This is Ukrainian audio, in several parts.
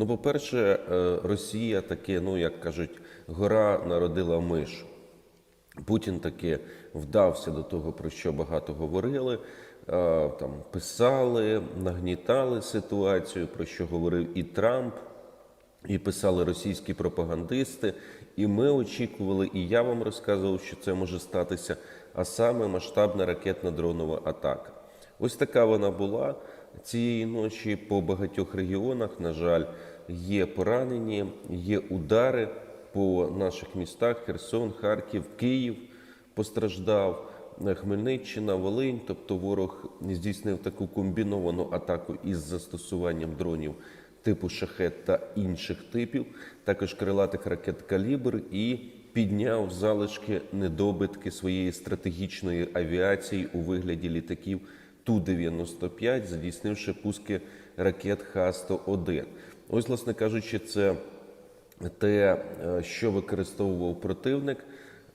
Ну, по-перше, е, Росія таке, ну як кажуть, гора народила миш. Путін таки вдався до того, про що багато говорили. е, Там писали, нагнітали ситуацію, про що говорив і Трамп, і писали російські пропагандисти. І ми очікували, і я вам розказував, що це може статися, а саме масштабна ракетна дронова атака. Ось така вона була. Цієї ночі по багатьох регіонах, на жаль, є поранені, є удари по наших містах: Херсон, Харків, Київ постраждав. Хмельниччина, Волинь, тобто ворог здійснив таку комбіновану атаку із застосуванням дронів типу шахет та інших типів, також крилатих ракет калібр і підняв залишки недобитки своєї стратегічної авіації у вигляді літаків Ту-95, здійснивши пуски ракет Х-101. Ось, власне кажучи, це те, е, що використовував противник.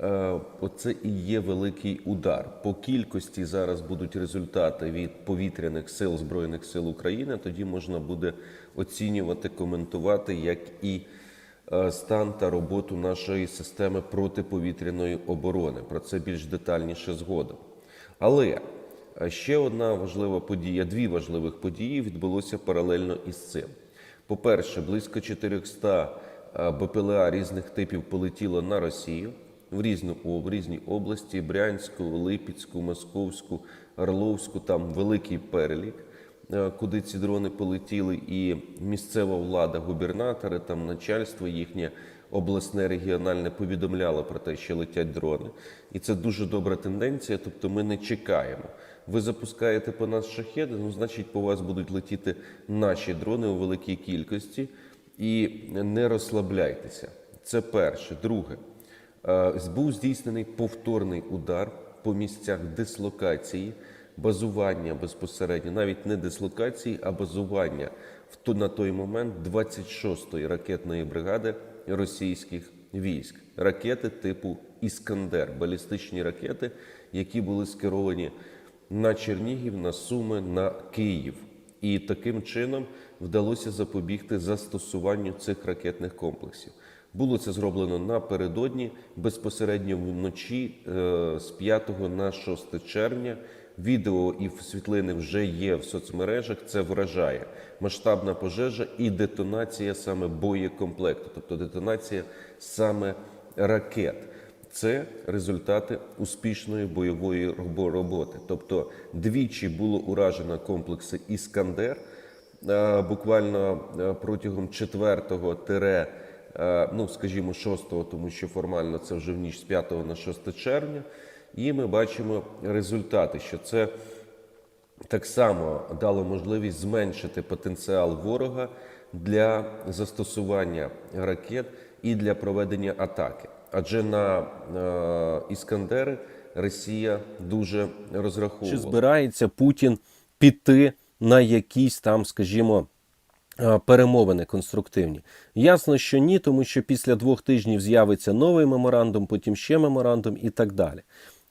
Е, Оце і є великий удар. По кількості зараз будуть результати від повітряних сил Збройних сил України. Тоді можна буде оцінювати, коментувати, як і е, стан та роботу нашої системи протиповітряної оборони. Про це більш детальніше згодом. Але ще одна важлива подія, дві важливих події відбулося паралельно із цим. По-перше, близько 400 е, БПЛА різних типів полетіло на Росію в різну в різні області: Брянську, Липецьку, Московську, Орловську. Там великий перелік, е, куди ці дрони полетіли, і місцева влада, губернатори, там начальство їхнє обласне регіональне повідомляло про те, що летять дрони. І це дуже добра тенденція. Тобто, ми не чекаємо. Ви запускаєте по нас шахеди, ну значить, по вас будуть летіти наші дрони у великій кількості. І не розслабляйтеся. Це перше. Друге, Е, був здійснений повторний удар по місцях дислокації, базування безпосередньо, навіть не дислокації, а базування в на той момент 26-ї ракетної бригади російських військ. Ракети типу Іскандер, балістичні ракети, які були скеровані на Чернігів, на Суми, на Київ. І таким чином вдалося запобігти застосуванню цих ракетних комплексів. Було це зроблено напередодні, безпосередньо вночі е, з 5 на 6 червня. Відео і світлини вже є в соцмережах. Це вражає масштабна пожежа і детонація саме боєкомплекту, тобто детонація саме ракет. Це результати успішної бойової роботи. Тобто двічі було уражено комплекси Іскандер е, буквально е, протягом 4 тире, е, ну скажімо, 6, тому що формально це вже в ніч з 5 на 6 червня. І ми бачимо результати, що це так само дало можливість зменшити потенціал ворога для застосування ракет і для проведення атаки. Адже на е, Іскандери Росія дуже розраховувала. Чи збирається Путін піти на якісь там, скажімо, е, перемовини конструктивні? Ясно, що ні, тому що після двох тижнів з'явиться новий меморандум, потім ще меморандум і так далі.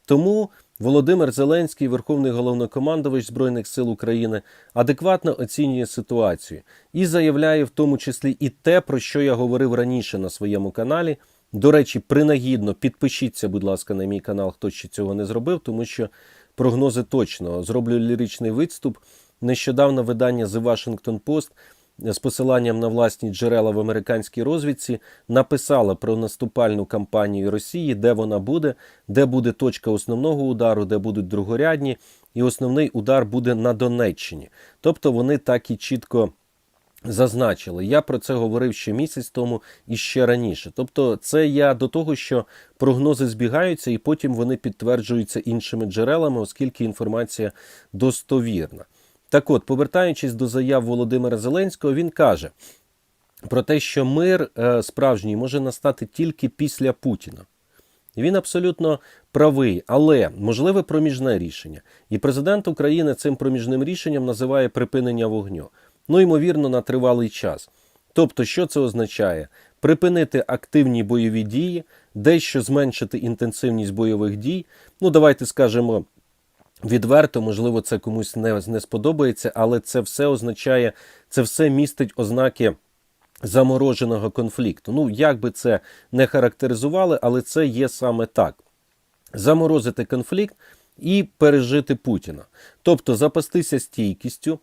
Тому Володимир Зеленський, Верховний головнокомандувач Збройних сил України, адекватно оцінює ситуацію і заявляє в тому числі і те, про що я говорив раніше на своєму каналі. До речі, принагідно підпишіться, будь ласка, на мій канал, хто ще цього не зробив, тому що прогнози точно зроблю ліричний відступ. Нещодавно видання The Washington Post з посиланням на власні джерела в американській розвідці написала про наступальну кампанію Росії, де вона буде, де буде точка основного удару, де будуть другорядні, і основний удар буде на Донеччині. Тобто вони так і чітко зазначили. Я про це говорив ще місяць тому і ще раніше. Тобто, це я до того, що прогнози збігаються, і потім вони підтверджуються іншими джерелами, оскільки інформація достовірна. Так от, повертаючись до заяв Володимира Зеленського, він каже про те, що мир е, справжній може настати тільки після Путіна. Він абсолютно правий, але можливе проміжне рішення. І президент України цим проміжним рішенням називає припинення вогню. Ну, ймовірно, на тривалий час. Тобто, що це означає? Припинити активні бойові дії, дещо зменшити інтенсивність бойових дій. Ну, давайте скажемо відверто, можливо, це комусь не, не сподобається, але це все означає, це все містить ознаки замороженого конфлікту. Ну, як би це не характеризували, але це є саме так заморозити конфлікт і пережити Путіна. Тобто запастися стійкістю,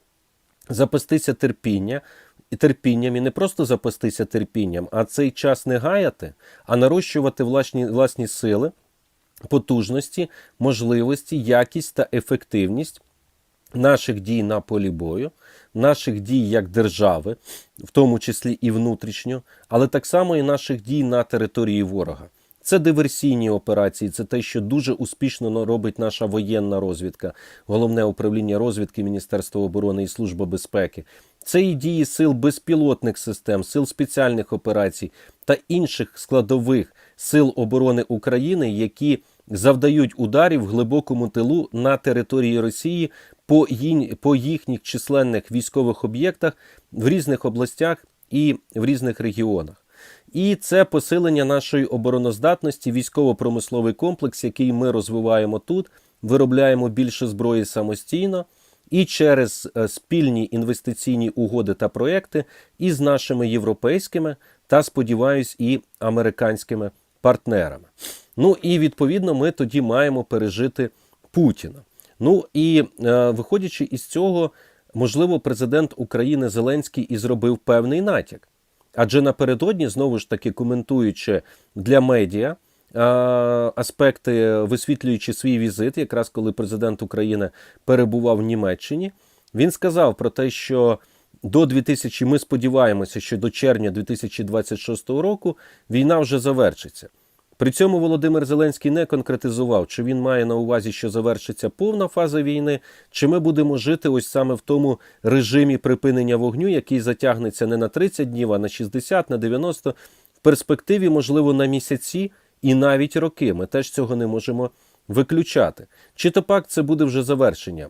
запастися терпіння, і терпінням, і не просто запастися терпінням, а цей час не гаяти, а нарощувати власні, власні сили, потужності, можливості, якість та ефективність наших дій на полі бою, наших дій як держави, в тому числі і внутрішньо, але так само і наших дій на території ворога. Це диверсійні операції, це те, що дуже успішно робить наша воєнна розвідка, головне управління розвідки Міністерства оборони і Служба безпеки. Це і дії сил безпілотних систем, сил спеціальних операцій та інших складових сил оборони України, які завдають ударів глибокому тилу на території Росії по, їн- по їхніх численних військових об'єктах в різних областях і в різних регіонах. І це посилення нашої обороноздатності, військово-промисловий комплекс, який ми розвиваємо тут, виробляємо більше зброї самостійно і через е, спільні інвестиційні угоди та проекти із нашими європейськими та, сподіваюсь, і американськими партнерами. Ну і відповідно ми тоді маємо пережити Путіна. Ну і е, виходячи із цього, можливо, президент України Зеленський і зробив певний натяк. Адже напередодні, знову ж таки, коментуючи для медіа аспекти, висвітлюючи свій візит, якраз коли президент України перебував в Німеччині, він сказав про те, що до 2000, ми сподіваємося, що до червня 2026 року війна вже завершиться. При цьому Володимир Зеленський не конкретизував, чи він має на увазі, що завершиться повна фаза війни, чи ми будемо жити ось саме в тому режимі припинення вогню, який затягнеться не на 30 днів, а на 60, на 90, в перспективі, можливо, на місяці і навіть роки. Ми теж цього не можемо виключати. Чи то пак це буде вже завершення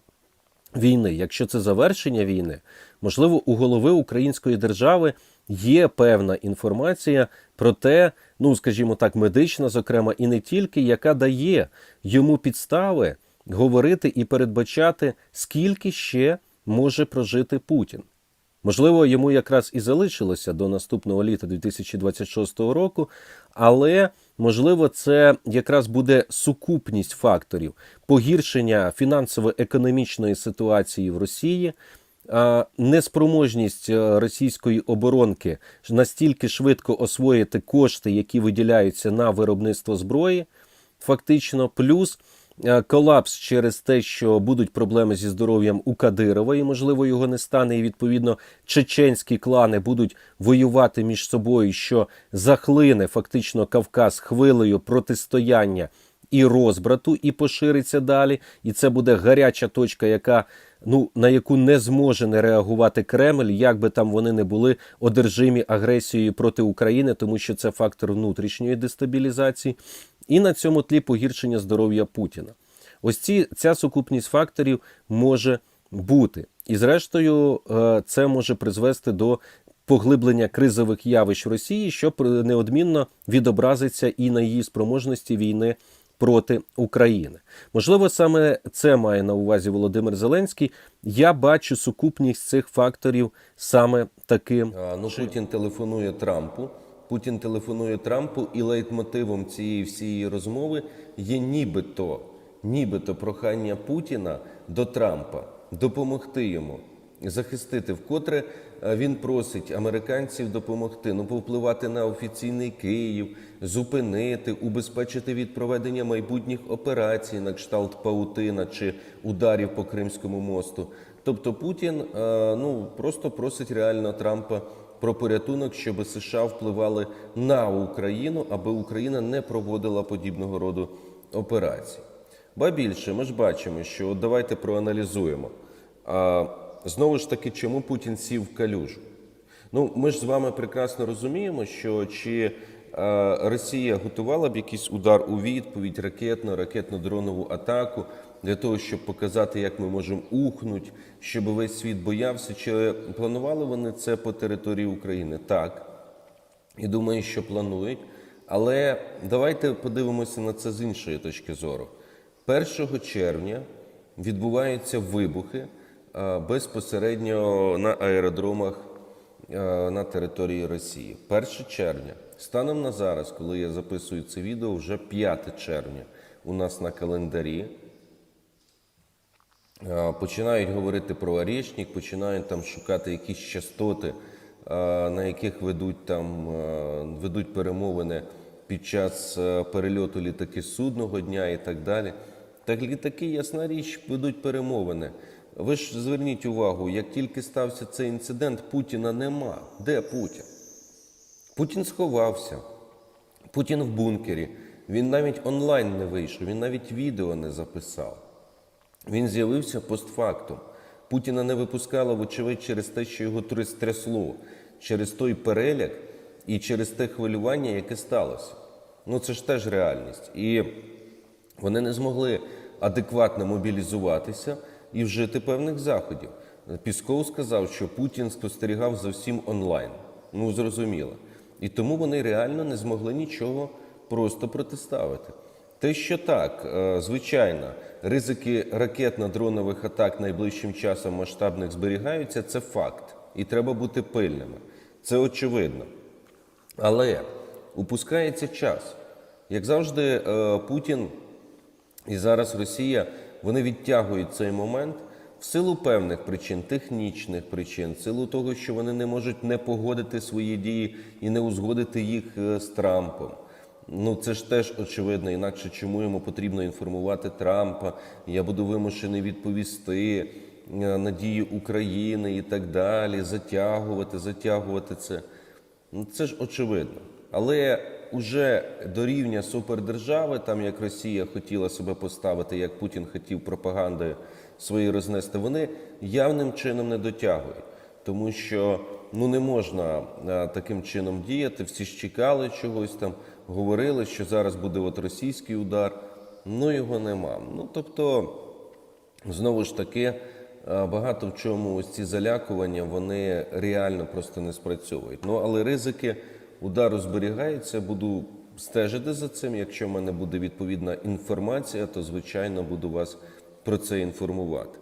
війни. Якщо це завершення війни, можливо, у голови української держави є певна інформація про те, ну скажімо так, медична, зокрема, і не тільки, яка дає йому підстави говорити і передбачати, скільки ще може прожити Путін. Можливо, йому якраз і залишилося до наступного літа 2026 року, але можливо, це якраз буде сукупність факторів погіршення фінансово-економічної ситуації в Росії, неспроможність е, російської оборонки настільки швидко освоїти кошти, які виділяються на виробництво зброї, фактично, плюс е, колапс через те, що будуть проблеми зі здоров'ям у Кадирова, і можливо його не стане. І відповідно чеченські клани будуть воювати між собою, що захлине фактично Кавказ хвилею протистояння і розбрату, і пошириться далі. І це буде гаряча точка, яка ну на яку не зможе не реагувати Кремль, як би там вони не були одержимі агресією проти України, тому що це фактор внутрішньої дестабілізації, і на цьому тлі погіршення здоров'я Путіна. Ось ці ця сукупність факторів може бути, і зрештою, е, це може призвести до поглиблення кризових явищ Росії, що пр- неодмінно відобразиться і на її спроможності війни проти України. Можливо, саме це має на увазі Володимир Зеленський. Я бачу сукупність цих факторів саме таким. Ну, Путін телефонує Трампу. Путін телефонує Трампу, і лейтмотивом цієї всієї розмови є нібито, нібито прохання Путіна до Трампа допомогти йому захистити. Вкотре е, він просить американців допомогти, ну повпливати на офіційний Київ, зупинити, убезпечити від проведення майбутніх операцій на кшталт Паутина чи ударів по Кримському мосту. Тобто Путін е, ну просто просить реально Трампа про порятунок, щоб США впливали на Україну, аби Україна не проводила подібного роду операцій. Ба більше, ми ж бачимо, що давайте проаналізуємо. Знову ж таки, чому Путін сів в калюжу? Ну, ми ж з вами прекрасно розуміємо, що чи е, Росія готувала б якийсь удар у відповідь, ракетну, ракетно-дронову атаку для того, щоб показати, як ми можемо ухнути, щоб весь світ боявся, чи планували вони це по території України? Так. І думаю, що планують. Але давайте подивимося на це з іншої точки зору. 1 червня відбуваються вибухи безпосередньо на аеродромах е, на території Росії. 1 червня. Станом на зараз, коли я записую це відео, вже 5 червня у нас на календарі. Е, Починають говорити про Орєшнік, починають там шукати якісь частоти, е, на яких ведуть там е, ведуть перемовини під час е, перельоту літаки судного дня і так далі. Так літаки, ясна річ, ведуть перемовини. Ви ж зверніть увагу, як тільки стався цей інцидент, Путіна нема. Де Путін? Путін сховався. Путін в бункері. Він навіть онлайн не вийшов, він навіть відео не записав. Він з'явився постфактум. Путіна не випускало, вочевидь, через те, що його тряс- трясло, через той переляк і через те хвилювання, яке сталося. Ну це ж теж реальність. І вони не змогли адекватно мобілізуватися і вжити певних заходів. Пісков сказав, що Путін спостерігав за всім онлайн. Ну, зрозуміло. І тому вони реально не змогли нічого просто протиставити. Те, що так, е, звичайно, ризики ракетно-дронових атак найближчим часом масштабних зберігаються, це факт. І треба бути пильними. Це очевидно. Але упускається час. Як завжди, е, Путін і зараз Росія вони відтягують цей момент в силу певних причин, технічних причин, в силу того, що вони не можуть не погодити свої дії і не узгодити їх е, з Трампом. Ну це ж теж очевидно, інакше чому йому потрібно інформувати Трампа. Я буду вимушений відповісти е, на дії України і так далі, затягувати, затягувати це. Ну, це ж очевидно. Але уже до рівня супердержави, там як Росія хотіла себе поставити, як Путін хотів пропагандою свої рознести, вони явним чином не дотягують. Тому що ну не можна а, таким чином діяти. Всі ж чекали чогось там, говорили, що зараз буде от російський удар. Ну його нема. Ну тобто, знову ж таки, е, багато в чому ось ці залякування вони реально просто не спрацьовують. Ну але ризики удару розберігається, Буду стежити за цим. Якщо в мене буде відповідна інформація, то звичайно буду вас про це інформувати.